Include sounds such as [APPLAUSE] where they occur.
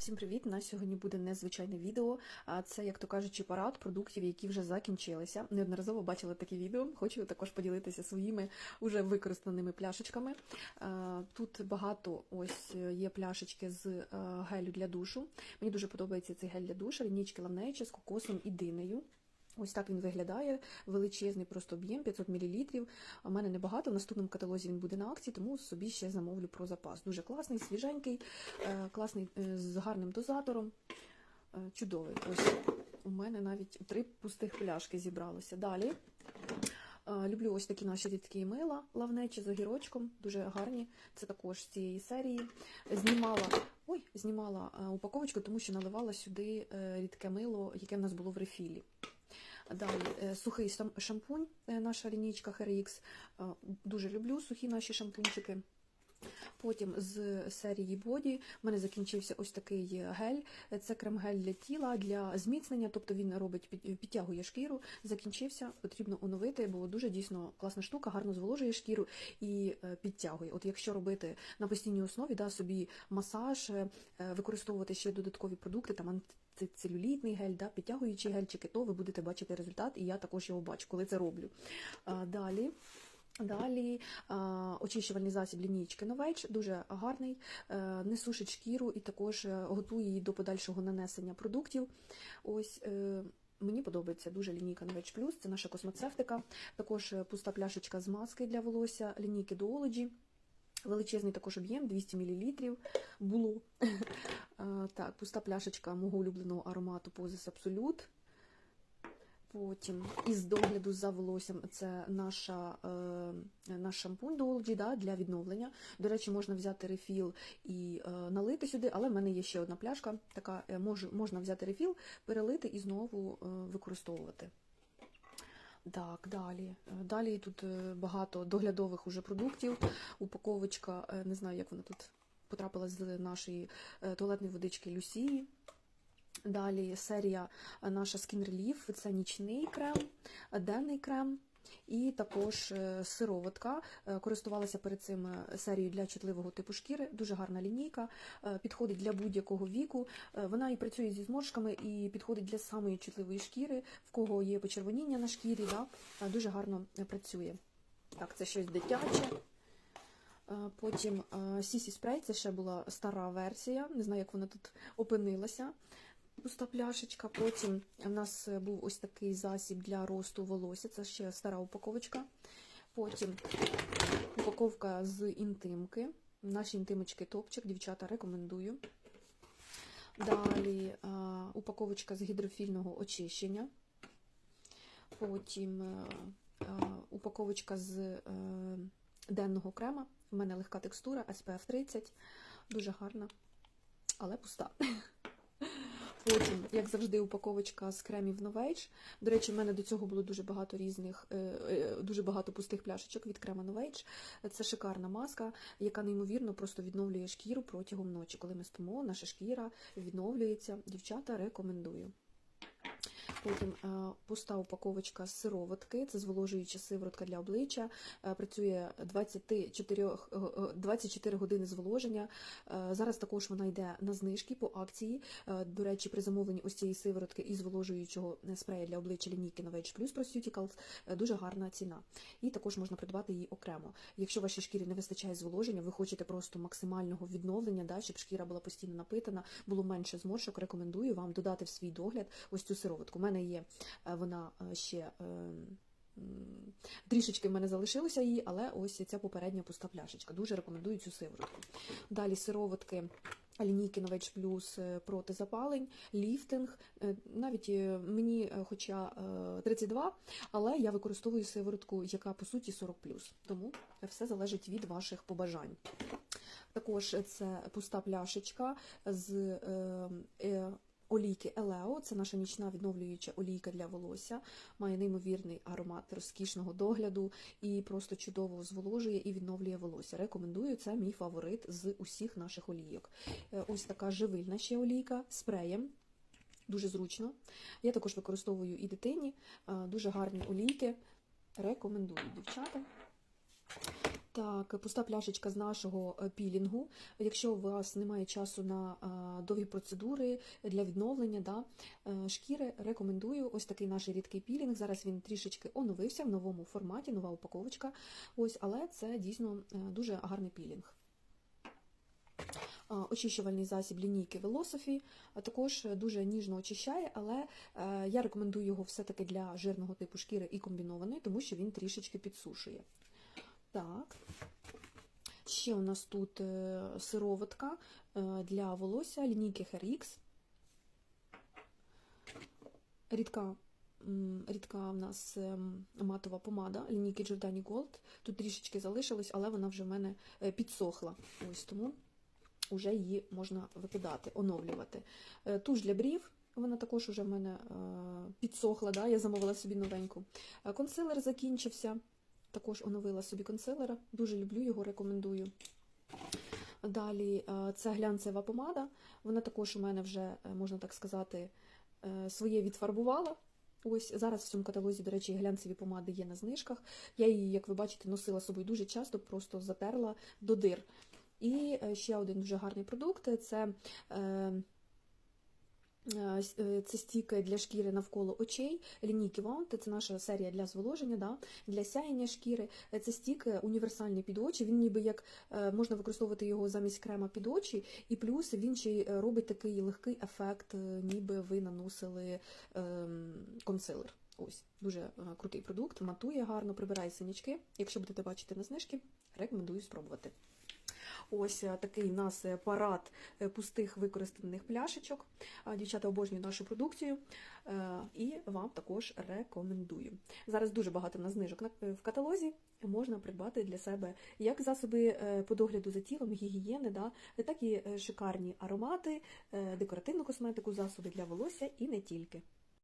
Всім привіт! На сьогодні буде незвичайне відео. А це, як то кажучи, парад продуктів, які вже закінчилися. Неодноразово бачила такі відео. Хочу також поділитися своїми уже використаними пляшечками. Тут багато ось є пляшечки з е, гелю для душу. Мені дуже подобається цей гель для душу, лінічки лавнечі з кокосом і динею. Ось так він виглядає, величезний просто об'єм, 500 мл. У мене небагато, в наступному каталозі він буде на акції, тому собі ще замовлю про запас. Дуже класний, свіженький, е, класний е, з гарним дозатором. Е, Чудовий. Ось у мене навіть три пустих пляшки зібралося. Далі. Люблю ось такі наші рідкі мила, лавнечі з огірочком, дуже гарні. Це також з цієї серії. Знімала, ой, знімала упаковочку, тому що наливала сюди рідке мило, яке в нас було в рефілі. Далі е, сухий шампунь, е, наша лінійка HRX. Е, Дуже люблю сухі наші шампунчики. Потім з серії Body в мене закінчився ось такий гель. Це крем-гель для тіла, для зміцнення, тобто він робить підтягує шкіру. Закінчився, потрібно оновити, бо дуже дійсно класна штука, гарно зволожує шкіру і підтягує. От якщо робити на постійній основі, да, собі масаж, використовувати ще додаткові продукти, там антицелюлітний гель, да, підтягуючі гельчики, то ви будете бачити результат, і я також його бачу, коли це роблю. А, Далі. Далі очищувальний засіб лінійки Novage, дуже гарний, е, не сушить шкіру і також е, готує її до подальшого нанесення продуктів. Ось е, Мені подобається дуже лінійка Novage Plus, це наша космоцевтика. Також пуста пляшечка з маски для волосся, лінійки Duology. Величезний також об'єм 200 мл було. [LAUGHS] Так, пуста пляшечка мого улюбленого аромату Poses Absolute. Потім із догляду за волоссям це наша, е, наш шампунь Duology да, для відновлення. До речі, можна взяти рефіл і е, налити сюди, але в мене є ще одна пляшка, така е, мож, можна взяти рефіл, перелити і знову е, використовувати. Так, далі. Е, Далі тут е, багато доглядових уже продуктів. Упаковочка, е, не знаю, як вона тут потрапила з нашої туалетної водички Люсії. Далі серія наша Skin Relief, це нічний крем, денний крем. І також е, сироватка. Е, Користувалася перед цим е, серією для чутливого типу шкіри. Дуже гарна лінійка, підходить для будь-якого віку. Вона і працює зі зморшками, і підходить для самої чутливої шкіри, в кого є почервоніння на шкірі. Да? Дуже гарно працює. Так, це щось дитяче. Потім Сісі Спрей, це ще була стара версія. Не знаю, як вона тут опинилася. Пуста пляшечка. Потім в нас був ось такий засіб для росту волосся. Це ще стара упаковочка. Потім упаковка з інтимки. Наші інтимочки топчик, дівчата рекомендую. Далі упаковочка з гідрофільного очищення. Потім е, е, упаковочка з е, денного крема. У мене легка текстура SPF 30. Дуже гарна, але пуста. [LAUGHS] Потім, як завжди, упаковочка з кремів Novage. До речі, в мене до цього було дуже багато різних, е, е, дуже багато пустих пляшечок від крема Novage. Це шикарна маска, яка неймовірно просто відновлює шкіру протягом ночі. Коли ми спимо, наша шкіра відновлюється. Дівчата рекомендую. Потім е, пуста упаковочка сироватки, це зволожуюча сиворотка для обличчя. Е, Працює 24, е, е, 24 години зволоження. Зараз також вона йде на знижки по акції. До речі, при замовленні ось цієї сиворотки і зволожуючого спрея для обличчя лінійки Novage Plus Procuticals е, дуже гарна ціна. І також можна придбати її окремо. Якщо вашій шкірі не вистачає зволоження, ви хочете просто максимального відновлення, да, щоб шкіра була постійно напитана, було менше зморшок, рекомендую вам додати в свій догляд ось цю сироватку. Мене є е, вона е, ще. е, Трішечки в мене залишилося її, але ось ця попередня пуста пляшечка. Дуже рекомендую цю сиворотку. Далі сироватки лінійки Novage Plus проти запалень, ліфтинг. Навіть мені, хоча е, 32, але я використовую сиворотку, яка по суті 40 Тому все залежить від ваших побажань. Також це пуста пляшечка з олійки Елео. Це наша нічна відновлююча олійка для волосся. Має неймовірний аромат розкішного догляду і просто чудово зволожує і відновлює волосся. Рекомендую, це мій фаворит з усіх наших олійок. Е, Ось така живильна ще олійка спреєм. Дуже зручно. Я також використовую і дитині. Е, Дуже гарні олійки. Рекомендую, дівчата. Так, пуста пляшечка з нашого е, пілінгу. Якщо у вас немає часу на е, довгі процедури для відновлення да, е, шкіри, рекомендую ось такий наш рідкий пілінг. Зараз він трішечки оновився в новому форматі, нова упаковочка. Ось, але це дійсно дуже гарний пілінг. Очищувальний засіб лінійки Velocity також дуже ніжно очищає, але я рекомендую його все-таки для жирного типу шкіри і комбінованої, тому що він трішечки підсушує. Так. Ще у нас тут е, сироватка е, для волосся лінійки HRX. Рідка, рідка в нас ем, матова помада лінійки Giordani Gold. Тут трішечки залишилось, але вона вже в мене е, підсохла. Ось тому вже її можна викидати, оновлювати. Е, Туш для брів. Вона також уже в мене е, підсохла, да? я замовила собі новеньку. Е, Консилер закінчився. Також оновила собі консилера. Дуже люблю його, рекомендую. Далі е, це глянцева помада. Вона також у мене вже, е, можна так сказати, е, своє відфарбувала. Ось зараз в цьому каталозі, до речі, глянцеві помади є на знижках. Я її, як ви бачите, носила собою дуже часто, просто затерла до дир. І ще один дуже гарний продукт це. Е, Е, с- е, Це стіки для шкіри навколо очей, лінійки Wound, це наша серія для зволоження, да, для сяєння шкіри. Це стік е, універсальний під очі. Він ніби як е, можна використовувати його замість крема під очі, і плюс він ще е, робить такий легкий ефект, е, ніби ви наносили ем, консилер. Ось дуже крутий продукт, матує гарно, прибирає синячки. Якщо будете бачити на знижки, рекомендую спробувати. Ось е, такий в нас е, парад е, пустих використаних пляшечок. Дівчата обожнюють нашу продукцію і вам також рекомендую. Зараз дуже багато на знижок в каталозі. Можна придбати для себе як засоби е, по догляду за тілом, гігієни, да, так і шикарні аромати, декоративну косметику, засоби для волосся і не тільки.